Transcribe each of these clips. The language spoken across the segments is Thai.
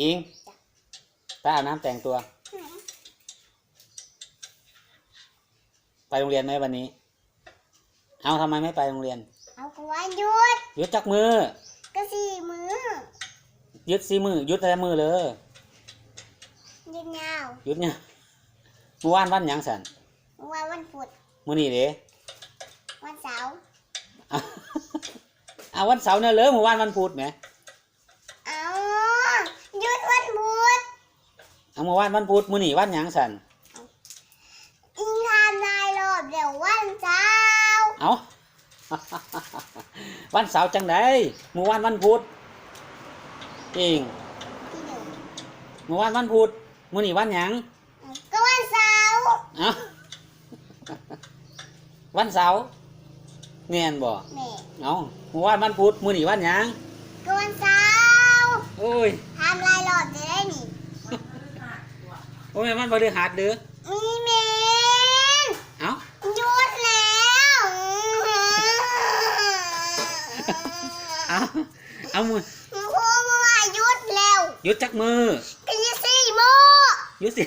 อิงไปอาบน้ำแต่งตัว ไปโรงเรียนไหมวันนี้ เอาทำไมไม่ไปโรงเรียน เอากว่าหยุดยึดจักมือก็สี่มือยึดซีมือยึดแต่มือเลยยืนยาวยึดเนี่ยเมื่อวานวันหยังสันวันวันพุธมื่อนี้เด้วันเสาร์เอาเอาวันเสาร์เนี่ยเลยเมื่อวานวันพุธไหม เอาหยุดวันพุธ เอาเมื่อวานวันพุธมื่อนี้วันหยังสันอิงทำนายรอบเดี๋ยววันเสาร์เอา วันเสาร์จังไดเมื่อวานวันพุธเองที่หนึ่งเมื่อวานวันพุธมื่อนี้วันหยังก็วันเสาร์เอา วันเสาร์เนียนบ่แม่เอาเมื่อวานวันพุธมื่อนี้วันหยังก็วันเสาร์ โอ้ย ทำลายรอบจะได้หนิ โอ้ยมันบริหารเด้อมีเมนเอาหยุดแล้วเอาเอามือครูบอกว่าหยุดแล้วหยุดจักมือก็ยี่สี่โมหยุดสิ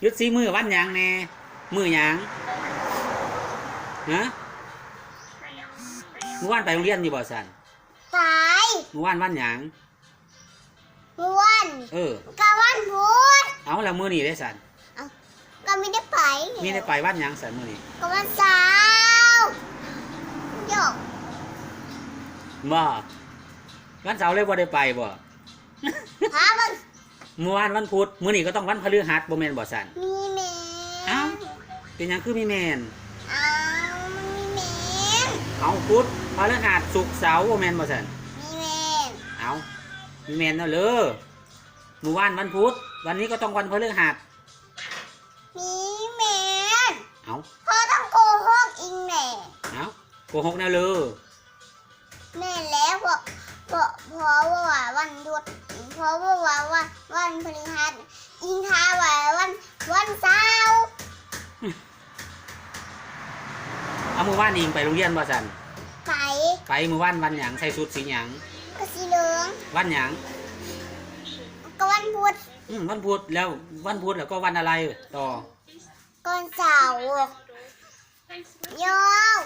หยุดสีมือวันหยังแน่มือหยังฮะเมื่อวานไปโรงเรียนอยู่บ่สันไปเมื่อวานวันหยังวันเออก็วันพุธเอา แล้วมือนี่ได้สันก็ไม่ได้ไปมีได้ไปวันหยังสันมือนี่ก็วันเสาร์โยกบ่วันเสาร์เลยบ่ได้ไปบ่พาบังเมื่อวานวันพุธมื้อนี้ก็ต้องวันพฤหัสบ่แม่นบ่สันมีเมนเอ้าเป็นหยังคือมีแม่นเอามันมีเมนเอาพุธพฤหัสศุกร์เสาร์บ่แม่นบ่สันมีเมนเอามีแม่นแล้วเลยเมื่อวานวันพุธ วันนี้ก็ต้องวันพฤหัสมีเมนเอาพ่อต้องโกหกอิงแม่เอาโกหกแน่เลยแม่แล้วเพราะเพราะเพราะว่าวันหยุดเพราะว่าวันวันพฤหัสอิงทาว่าวันวันเสาร์เอาเมื่อวานเองไปโรงเรียนบ่สันไปไปเมื่อวานวันหยังใส่ชุดสีหยังก็สีเหลืองวันหยังก็วันพุธ อืมวันพุธแล้ววันพุธแล้วก็วันอะไรต่อก็วันเสาร์โยม